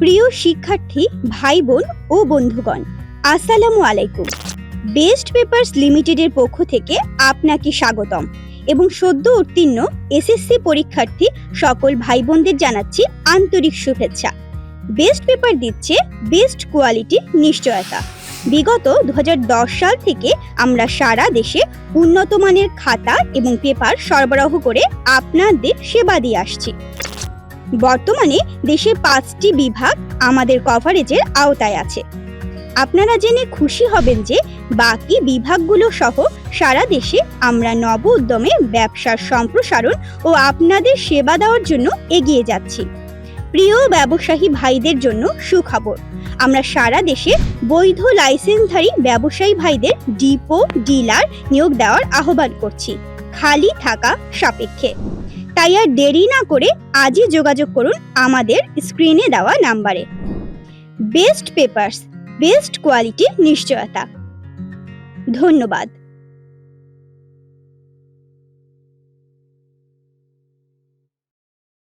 প্রিয় শিক্ষার্থী ভাই বোন ও বন্ধুগণ, আসসালামু আলাইকুম। বেস্ট পেপার্স লিমিটেডের পক্ষ থেকে আপনাকে স্বাগতম এবং সদ্য উত্তীর্ণ এসএসসি পরীক্ষার্থী সকল ভাই বোনদের জানাচ্ছি আন্তরিক শুভেচ্ছা। বেস্ট পেপার দিচ্ছে বেস্ট কোয়ালিটির নিশ্চয়তা। বিগত দু হাজার দশ সাল থেকে আমরা সারা দেশে উন্নত মানের খাতা এবং পেপার সরবরাহ করে আপনাদের সেবা দিয়ে আসছি। বর্তমানে দেশে পাঁচটি বিভাগ আমাদের কভারেজের আওতায় আছে। আপনারা জেনে খুশি হবেন যে বাকি বিভাগগুলো সহ সারা দেশে আমরা নব উদ্যমে ব্যবসার সম্প্রসারণ ও আপনাদের সেবা দেওয়ার জন্য এগিয়ে যাচ্ছি। প্রিয় ব্যবসায়ী ভাইদের জন্য সুখবর, আমরা সারা দেশে বৈধ লাইসেন্সধারী ব্যবসায়ী ভাইদের ডিপো, ডিলার নিয়োগ দেওয়ার আহ্বান করছি। খালি থাকা সাপেক্ষে। তাই আর দেরি না করে আজই যোগাযোগ করুন আমাদের স্ক্রিনে দেওয়া নাম্বারে। বেস্ট পেপার্স, বেস্ট কোয়ালিটির নিশ্চয়তা। ধন্যবাদ।